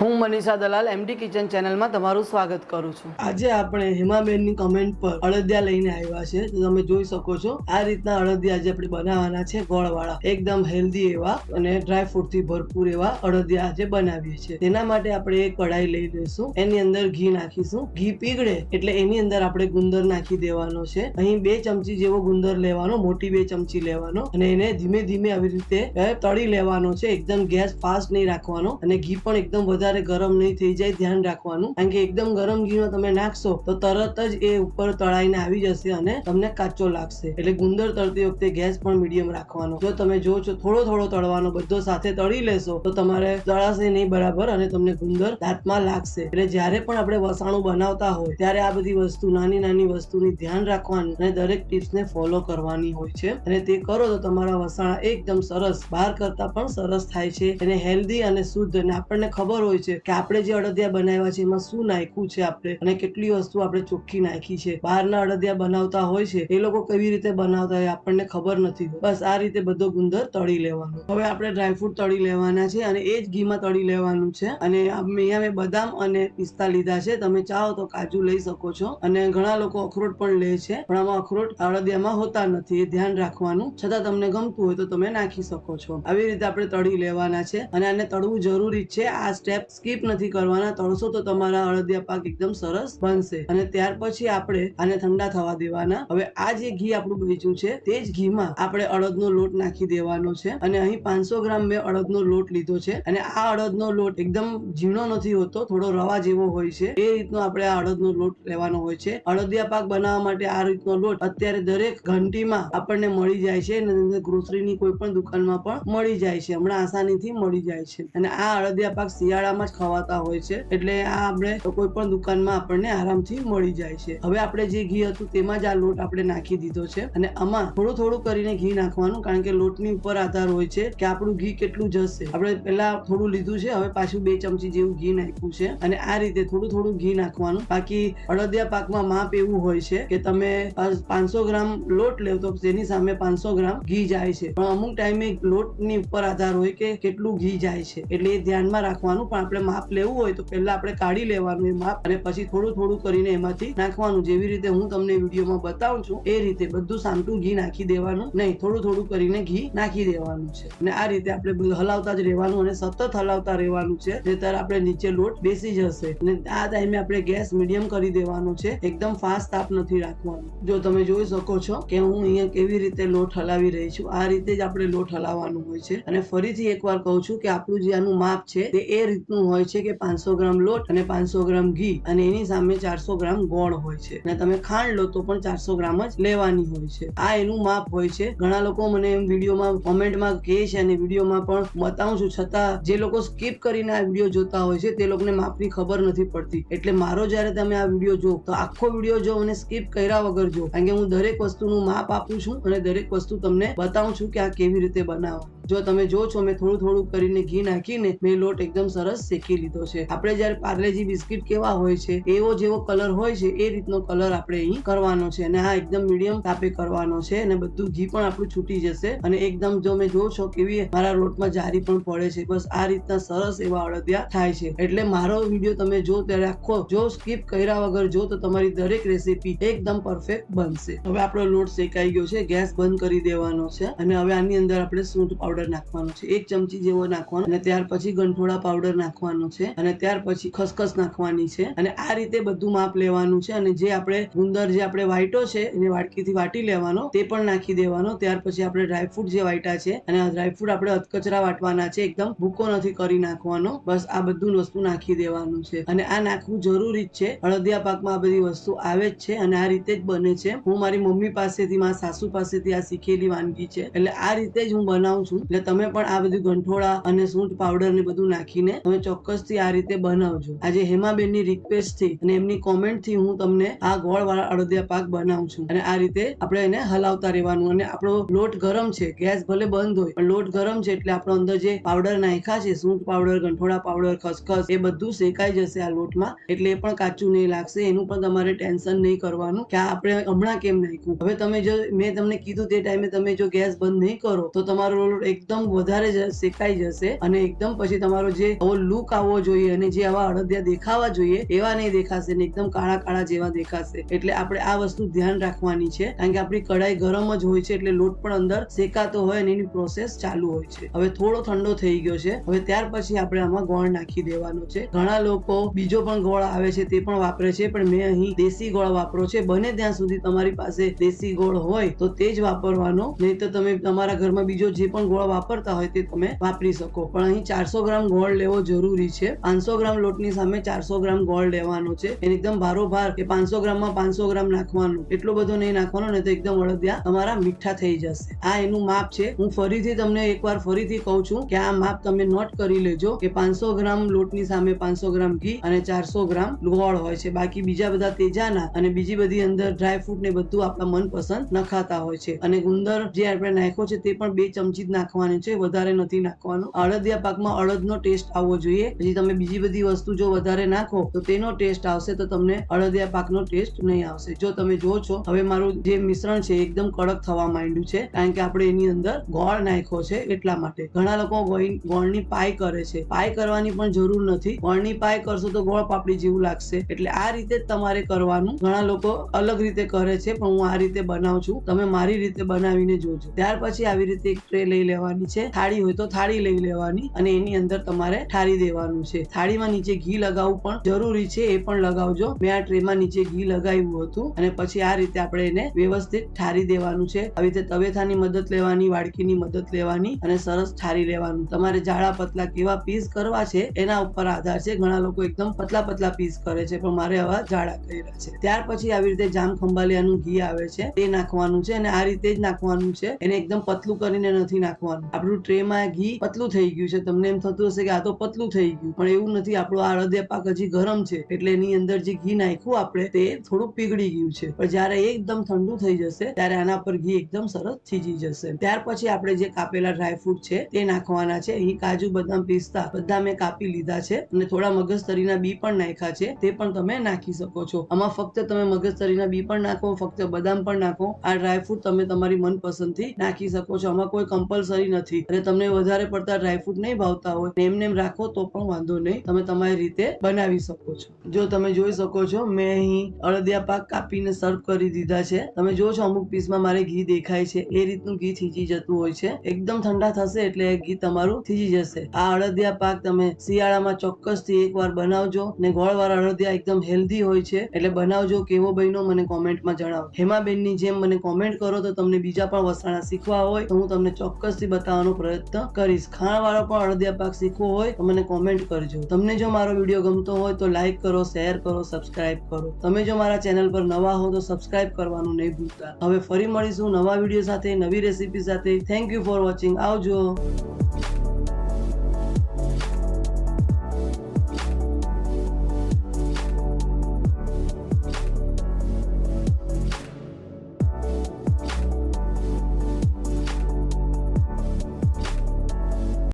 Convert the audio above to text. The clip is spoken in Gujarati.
હું મનીષા દલાલ એમડી કિચન ચેનલમાં તમારું સ્વાગત કરું છું. આજે આપણે હેમાબેનની કમેન્ટ પર અડદિયા લઈને આવ્યા છે. તમે જોઈ શકો છો, આ રીતના અડદિયા આજે આપણે બનાવવાના છે ગોળવાળા. એકદમ હેલ્ધી એવા અને ડ્રાય ફ્રૂટથી ભરપૂર એવા અડદિયા આજે બનાવીએ છીએ. તેના માટે આપણે એક કઢાઈ લઈ લઈશું. એની અંદર ઘી નાખીશું. ઘી પીગળે એટલે એની અંદર આપણે ગુંદર નાખી દેવાનો છે. અહીં બે ચમચી જેવો ગુંદર લેવાનો, મોટી બે ચમચી લેવાનો અને એને ધીમે ધીમે આવી રીતે તળી લેવાનો છે. એકદમ ગેસ ફાસ્ટ નહીં રાખવાનો અને ઘી પણ એકદમ વધારે ગરમ નહીં થઈ જાય, ધ્યાન રાખવાનું. કારણ કે એકદમ ગરમ ઘીનો તમે નાખશો, તો તરત જ એ ઉપર તળાઈને આવી જશે અને તમને કાચો લાગશે. એટલે ગુંદર તળતી વખતે ગેસ પણ મીડિયમ રાખવાનો. જો તમે જો છો થોડો થોડો તળવાનો, બધો સાથે તળી લેશો, તો તમારે તળાશે નહીં બરાબર અને તમને ગુંદર દાંતમાં લાગશે. એટલે જ્યારે પણ આપણે વસાણું બનાવતા હોય, ત્યારે આ બધી વસ્તુ, નાની નાની વસ્તુની ધ્યાન રાખવાનું અને દરેક ટિપ્સને ફોલો કરવાની હોય છે. અને તે કરો તો તમારા વસાણા એકદમ સરસ, બહાર કરતા પણ સરસ થાય છે. એને હેલ્ધી અને શુદ્ધ અને આપણને ખબર હોય છે કે આપણે જે અડદિયા બનાવ્યા છે, એમાં શું નાખ્યું છે આપણે અને કેટલી વસ્તુ આપણે ચોખ્ખી નાખી છે? બહારના અડદિયા બનાવતા હોય છે, એ લોકો કેવી રીતે બનાવતા હોય આપણને ખબર નથી બસ આ રીતે બધો ગુંદર તળી લેવાનો. હવે આપણે ડ્રાયફ્રૂટ તળી લેવાના છે અને એ જ ઘીમાં તળી લેવાનું છે. અને અહીંયા મેં બદામ અને પિસ્તા લીધા છે. તમે ચાહો તો કાજુ લઈ શકો છો. અને ઘણા લોકો અખરોટ પણ લે છે. પણ આમાં અખરોટ અડદિયામાં હોતા નથી. એ ધ્યાન રાખવાનું. છતાં તમને ગમતું હોય તો તમે નાખી શકો છો. આવી રીતે આપણે તળી લેવાના છે. અને આને તળવું જરૂરી છે. આ સ્ટેપ સ્કીપ નથી કરવાના. તળશો તો તમારા અડદિયા પાક એકદમ સરસ બનશે. અને ત્યાર પછી આપણે આને ઠંડા થવા દેવાના. હવે આ જે ઘી આપણું બચ્યું છે, તે જ ઘીમાં આપણે અડદનો લોટ નાખી દેવાનો છે. અને અહીં પાંચસો ગ્રામ મેં અડદનો લોટ લીધો છે. અને આ અડદનો લોટ એકદમ ઝીણો નથી હોતો, થોડો રવા જેવો હોય છે. એ રીતનો આપણે આ અડદનો લોટ લેવાનો હોય છે. અડદિયા પાક બનાવવા માટે આ રીતનો લોટ અત્યારે દરેક ઘંટીમાં આપણને મળી જાય છે. ગ્રોસરીની કોઈ પણ દુકાનમાં પણ મળી જાય છે. હમણાં આસાનીથી મળી જાય છે. અને આ અડદિયા પાક શિયાળામાં જ ખવાતા હોય છે. એટલે આ આપણે કોઈ પણ દુકાનમાં આપણને આરામથી મળી જાય છે. હવે આપણે જે ઘી હતું તેમાં જ આ લોટ આપણે નાખી દીધો છે. અને આમાં થોડું થોડું કરીને ઘી નાખવાનું, કારણ કે લોટની ઉપર આધાર હોય છે કે આપણું ઘી કેટલું જશે. આપણે પહેલા થોડું લીધું છે, હવે પાછું બે ચમચી જેવું ઘી નાખ્યું છે. અને આ રીતે થોડું થોડું ઘી નાખવાનું. બાકી અડદિયા પાકમાં માપ એવું હોય છે કે તમે પાંચસો ગ્રામ લોટ લેવ તો તેની સામે પાંચસો ગ્રામ ઘી જાય છે. પણ અમુક ટાઈમે લોટની ઉપર આધાર હોય કે કેટલું ઘી જાય છે. એટલે એ ધ્યાનમાં રાખવાનું પણ આપણે માપ લેવું હોય તો પહેલા આપણે કાઢી લેવાનું એ માપ અને પછી થોડું થોડું કરીને એમાંથી નાખવાનું. જેવી રીતે હું તમને વિડીયોમાં બતાવું છું, એ રીતે બધું સામટું ઘી નાખી દેવાનું. નહીં, થોડું થોડું કરીને ઘી નાખી દેવાનું છે. અને આ રીતે આપણે હલાવતા જ રહેવાનું અને સતત હલાવતા રહેવાનું છે. નહીતર આપણે નીચે લોટ બેસી જશે. અને આ ટાઈમે આપણે ગેસ મીડિયમ કરી દેવાનો છે. એકદમ ફાસ્ટ તાપ નથી રાખવાનું. જો તમે જોઈ શકો છો કે હું અહીંયા કેવી રીતે લોટ હલાવી રહી છું. આ રીતે જ આપણે લોટ હલાવવાનું હોય છે. અને ફરીથી એકવાર કહું છું કે આપણું જે આનું માપ છે, તે એ રીતનું હોય છે કે પાંચસો ગ્રામ લોટ અને પાંચસો ગ્રામ ઘી અને એની સામે ચારસો ગ્રામ ગોળ હોય છે. અને તમે ખાંડ લો તો પણ ચારસો ગ્રામ જ લેવાની હોય છે. આ એનું માપ હોય છે. ઘણા લોકો મને એમ વિડીયોમાં કોમેન્ટમાં કહે છે અને વિડીયોમાં પણ બતાવું છું. છતાં જે લોકો સ્કીપ કરીને આ વીડિયો જોતા હોય છે તે લોકોને માપની ખબર નથી પડતી. એટલે મારો જ્યારે તમે આ વીડિયો જો તો આખો વીડિયો જો અને સ્કીપ કર્યા વગર જો કારણ કે હું દરેક વસ્તુનું માપ આપું છું અને દરેક વસ્તુ તમને બતાવું છું કે આ કેવી રીતે બનાવવા જો તમે જો છો, મેં થોડું થોડું કરીને ઘી નાખીને મેં લોટ એકદમ સરસ શેકી લીધો છે. આપણે જયારે પાર્લેજી બિસ્કિટ કેવા હોય છે, એવો જેવો કલર હોય છે, એ રીતનો કલર આપણે અહીં કરવાનો છે અને આ એકદમ મીડિયમ તાપે કરવાનો છે અને બધું ઘી પણ આપણું છૂટી જશે અને એકદમ જો મેં જો છો કેવી મારા લોટમાં જારી પણ પડે છે. બસ આ રીતના સરસ એવા અડદિયા થાય છે. એટલે મારો વીડિયો તમે જો ત્યારે આખો જો સ્કીપ કર્યા વગર જો તો તમારી દરેક રેસીપી એકદમ પરફેક્ટ બનશે. હવે આપણો લોટ શેકાઈ ગયો છે, ગેસ બંધ કરી દેવાનો છે અને હવે આની અંદર આપણે સૂંઠ પાવડર નાખવાનો છે. એક ચમચી જેવો નાખવાનો અને ત્યાર પછી ગંઠોડા પાવડર નાખવાનો છે અને ત્યાર પછી ખસખસ નાખવાની છે. અને આ રીતે બધું માપ લેવાનું છે અને જે આપણે ગુંદર જે આપણે વાઈટો છે એને વાટકીથી વાટી લેવાનો, તે પણ નાખી દેવાનો. ત્યાર પછી આપણે ડ્રાયફ્રૂટ જે વાટ્યા છે અને આ ડ્રાયફ્રૂટ આપણે અધકચરા વાટવાના છે, એકદમ ભૂકો નથી કરી નાખવાનો. બસ આ બધું વસ્તુ નાખી દેવાનું છે. અને આ નાખવું જરૂરી જ છે. હળદિયા પાકમાં આ બધી વસ્તુ આવે જ છે અને આ રીતે જ બને છે. હું મારી મમ્મી પાસેથી, મારા સાસુ પાસેથી આ શીખેલી વાનગી છે. એટલે આ રીતે જ હું બનાવું છું. એટલે તમે પણ આ બધું ગંઠોળા અને સૂંઠ પાવડર ને બધું નાખીને તમે ચોક્કસથી આ રીતે બનાવજો. આજે હેમાબેનની રિક્વેસ્ટથી અને એમની કોમેન્ટથી હું તમને આ ગોળ વાળા અડદિયા પાક બનાવું છું. અને આ રીતે આપણે એને હલાવતા રહેવાનું. અને આપણો લોટ ગરમ છે, ગેસ ભલે બંધ હોય, પણ લોટ ગરમ છે એટલે આપણો અંદર જે પાવડર નાખ્યા છે, સૂંઠ પાવડર ગંઠોળા પાવડર ખસખસ, એ બધું શેકાઈ જશે આ લોટમાં. એટલે એ પણ કાચું નહીં લાગશે, એનું પણ તમારે ટેન્શન નહીં કરવાનું કે આપણે હમણાં કેમ નાખ્યું? હવે તમે જો, મેં તમને કીધું તે ટાઈમે તમે જો ગેસ બંધ નહીં કરો, તો તમારો લોટ એકદમ વધારે શેકાઈ જશે અને એકદમ પછી તમારો જે આવો લુક આવવો જોઈએ અને જે આવા અડદિયા દેખાવા જોઈએ, એવા નહીં દેખાશે ને એકદમ કાળા કાળા જેવા દેખાશે. એટલે આપણે આ વસ્તુ ધ્યાન રાખવાની છે, કારણ કે આપણી કઢાઈ ગરમ જ હોય છે એટલે લોટ પણ અંદર શેકાતો હોય અને એની પ્રોસેસ ચાલુ હોય છે. હવે થોડો ઠંડો થઈ ગયો છે, હવે ત્યાર પછી આપણે આમાં ગોળ નાખી દેવાનો છે. ઘણા લોકો બીજો પણ ગોળ આવે છે તે પણ વાપરે છે, પણ મેં અહીં દેશી ગોળ વાપરો છે. બને ત્યાં સુધી તમારી પાસે દેશી ગોળ હોય તો તે જ વાપરવાનો, નહીં તો તમે તમારા ઘરમાં બીજો જે પણ ગોળ વાપરતા હોય તે તમે વાપરી શકો. પણ અહીં ચારસો ગ્રામ ગોળ લેવો જરૂરી છે. પાંચસો ગ્રામ લોટની સામે ચારસો ગ્રામ ગોળ લેવાનો છે. એને એકદમ ભારોભાર કે પાંચસો ગ્રામમાં પાંચસો ગ્રામ નાખવાનું. એટલો બધો નહીં નાખવાનો ને તો એકદમ અળદિયા તમારા મીઠા થઈ જશે. આ એનું માપ છે. હું ફરીથી તમને એકવાર ફરીથી કહું છું કે આ માપ તમે નોટ કરી લેજો કે પાંચસો ગ્રામ લોટની સામે પાંચસો ગ્રામ ઘી અને ચારસો ગ્રામ ગોળ હોય છે. બાકી બીજા બધા તેજાના અને બીજી બધી અંદર ડ્રાય ફ્રૂટ ને બધું આપણા મનપસંદ નખાતા હોય છે. અને ગુંદર જે આપણે નાખ્યો છે તે પણ બે ચમચી જ નાખવાની છે, વધારે નથી નાખવાનું. અડદિયા પાકમાં અડદનો ટેસ્ટ આવવો જોઈએ. પછી તમે બીજી બધી વસ્તુ જો વધારે નાખો, તો તેનો ટેસ્ટ આવશે, તો તમને અડદિયા પાકનો ટેસ્ટ નહીં આવશે. જો તમે જો છો, હવે મારું જે મિશ્રણ છે, એકદમ કડક થવા માંડ્યું છે, કારણ કે આપણે એની અંદર ગોળ નાખ્યો છે એટલા માટે. ઘણા લોકો ગોળ- ગોળની પાય કરે છે. પાય કરવાની પણ જરૂર નથી. ગોળની પાય કરશો તો ગોળ પાપડી જેવું લાગશે. એટલે આ રીતે તમારે કરવાનું. ઘણા લોકો અલગ રીતે કરે છે, પણ હું આ રીતે બનાવું છું. તમે મારી રીતે બનાવીને જોજો. ત્યાર પછી આવી રીતે એક ટ્રે લઈ લેવાની છે. થાળી હોય તો થાળી લઈ લેવાની અને એની અંદર તમારે ઠારી દેવાનું છે. થાળીમાં નીચે ઘી લગાવવું પણ જરૂરી છે, એ પણ લગાવજો. મેં આ ટ્રેમાં નીચે ઘી લગાવ્યું હતું અને પછી આ રીતે આપણે એને વ્યવસ્થિત ઠારી દેવાનું છે. આવી રીતે તવેથાની મદદ લેવાની, વાડકીની મદદ લેવાની અને સરસ ઠારી લેવાનું. તમારે જાડા પતલા કેવા પીસ કરવા છે, એના ઉપર આધાર છે. ઘણા લોકો એકદમ પતલા પતલા પીસ કરે છે, પણ મારે આવા જાડા કર્યા છે. ત્યાર પછી આવી રીતે જામ ખંભાલિયાનું ઘી આવે છે તે નાખવાનું છે અને આ રીતે જ નાખવાનું છે. એને એકદમ પતલું કરીને નથી નાખવાનું. આપણું ટ્રેમાં ઘી પતલું થઈ ગયું છે. તમને એમ થતું હશે કે આ તો પતલું થઈ ગયું. પણ એવું નથી, આપણો આ હૃદય પાક હજી ગરમ છે. એટલે એની અંદર જે ઘી નાખ્યું આપણે, તે થોડું પીગળી ગયું છે. પણ જ્યારે એકદમ ઠંડુ થઈ જશે, ત્યારે આના પર ઘી એકદમ સરસ થીજી જશે. ત્યાર પછી આપણે જે કાપેલા ડ્રાયફ્રૂટ છે, તે નાખવાના છે. અહીં કાજુ, બદામ પિસ્તા બધા મેં કાપી લીધા છે. અને થોડા મગજતરીના બી પણ નાખ્યા છે. તે પણ તમે નાખી શકો છો. આમાં ફક્ત તમે મગજતરીના બી પણ નાખો, ફક્ત બદામ પણ નાખો. આ ડ્રાયફ્રૂટ તમે તમારી મનપસંદથી નાખી શકો છો. આમાં કોઈ કમ્પલસરી નથી. અને તમને વધારે પડતા ડ્રાયફ્રૂટ નહીં ભાવતા હોય, ને એમને રાખો તો પણ વાંધો નહીં. તમે તમારી રીતે બનાવી શકો છો. જો તમે જોઈ શકો છો, મેં અહીં અડદિયા પાક કાપીને સર્વ કરી દીધા છે. તમે જો છો, અમુક પીસમાં મારે ઘી દેખાય છે. એ રીતનું ઘી થીજી જતું હોય છે. એકદમ ઠંડા થશે એટલે ઘી તમારું થીજી જશે. આ અડદિયા પાક તમે શિયાળામાં ચોક્કસથી એકવાર બનાવજો ને ગોળવાળા અડદિયા એકદમ હેલ્ધી હોય છે. એટલે બનાવજો, કેવો બન્યો મને કોમેન્ટમાં જણાવો. હેમાબેનની જેમ મને કોમેન્ટ કરો તો તમને બીજા પણ વસાણા શીખવા હોય તો હું તમને ચોક્કસથી બતાવવાનો પ્રયત્ન કરીશ. ખાણવાળો પણ અડદિયા પાક શીખવો હોય તો મને કોમેન્ટ કરજો. તમને જો મારો વીડિયો ગમતો હોય તો લાઈક કરો શેર કરો સબસ્ક્રાઇબ કરો. તમે જો મારા ચેનલ પર નવા હો તો સબસ્ક્રાઇબ કરવાનું નહીં ભૂલતા. હવે ફરી મળીશું નવા વીડિયો સાથે, નવી રેસીપી સાથે. થેન્ક યુ ફોર વોચિંગ આવજો.